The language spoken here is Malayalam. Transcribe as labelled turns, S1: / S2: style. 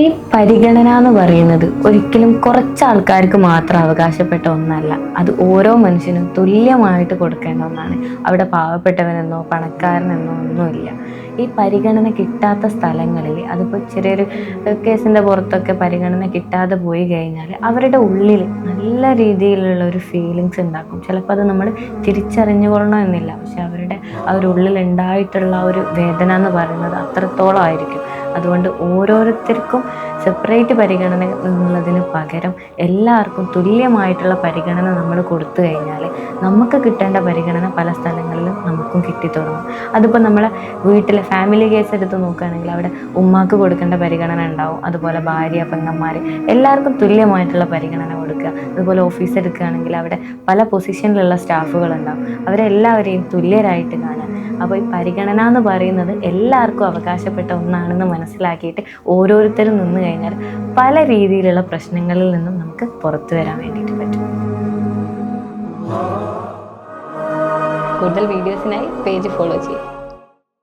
S1: ഈ പരിഗണന എന്ന് പറയുന്നത് ഒരിക്കലും കുറച്ച് ആൾക്കാർക്ക് മാത്രം അവകാശപ്പെട്ട ഒന്നല്ല. അത് ഓരോ മനുഷ്യനും തുല്യമായിട്ട് കൊടുക്കേണ്ട ഒന്നാണ്. അവിടെ പാവപ്പെട്ടവനെന്നോ പണക്കാരനെന്നോ ഒന്നുമില്ല. ഈ പരിഗണന കിട്ടാത്ത സ്ഥലങ്ങളിൽ അതിപ്പോൾ ചെറിയൊരു കേസിന്റെ പുറത്തൊക്കെ പരിഗണന കിട്ടാതെ പോയി കഴിഞ്ഞാൽ അവരുടെ ഉള്ളിൽ നല്ല രീതിയിലുള്ള ഒരു ഫീലിങ്സ് ഉണ്ടാക്കും. ചിലപ്പോൾ അത് നമ്മൾ തിരിച്ചറിഞ്ഞുകൊള്ളണമെന്നില്ല പക്ഷെ അവരുടെ ഉള്ളിൽ ഉണ്ടായിട്ടുള്ള ഒരു വേദന എന്ന് പറയുന്നത് അത്രത്തോളം ആയിരിക്കും. അതുകൊണ്ട് ഓരോരുത്തർക്കും സെപ്പറേറ്റ് പരിഗണന എന്നുള്ളതിന് പകരം എല്ലാവർക്കും തുല്യമായിട്ടുള്ള പരിഗണന നമ്മൾ കൊടുത്തു കഴിഞ്ഞാൽ നമുക്ക് കിട്ടേണ്ട പരിഗണന പല സ്ഥലങ്ങളിലും നമുക്കും കിട്ടിത്തുടങ്ങും അതിപ്പോൾ നമ്മളെ വീട്ടിലെ ഫാമിലി കേസ് എടുത്ത് നോക്കുകയാണെങ്കിൽ അവിടെ ഉമ്മാക്ക് കൊടുക്കേണ്ട പരിഗണന ഉണ്ടാവും. അതുപോലെ ഭാര്യ പെങ്ങന്മാർ എല്ലാവർക്കും തുല്യമായിട്ടുള്ള പരിഗണന കൊടുക്കുക. അതുപോലെ ഓഫീസ് എടുക്കുകയാണെങ്കിൽ അവിടെ പല പൊസിഷനിലുള്ള സ്റ്റാഫുകൾ ഉണ്ടാവും. അവരെല്ലാവരെയും തുല്യരായിട്ട് കാണുക അപ്പോൾ ഈ പരിഗണന എന്ന് പറയുന്നത് എല്ലാവർക്കും അവകാശപ്പെട്ട ഒന്നാണെന്ന് മനസ്സിലാക്കിയിട്ട് ഓരോരുത്തരും നിന്ന് കഴിഞ്ഞാൽ പല രീതിയിലുള്ള പ്രശ്നങ്ങളിൽ നിന്നും നമുക്ക് പുറത്തു വരാൻ വേണ്ടിയിട്ട് പറ്റും. കൂടുതൽ വീഡിയോസിനായി പേജ് ഫോളോ ചെയ്യും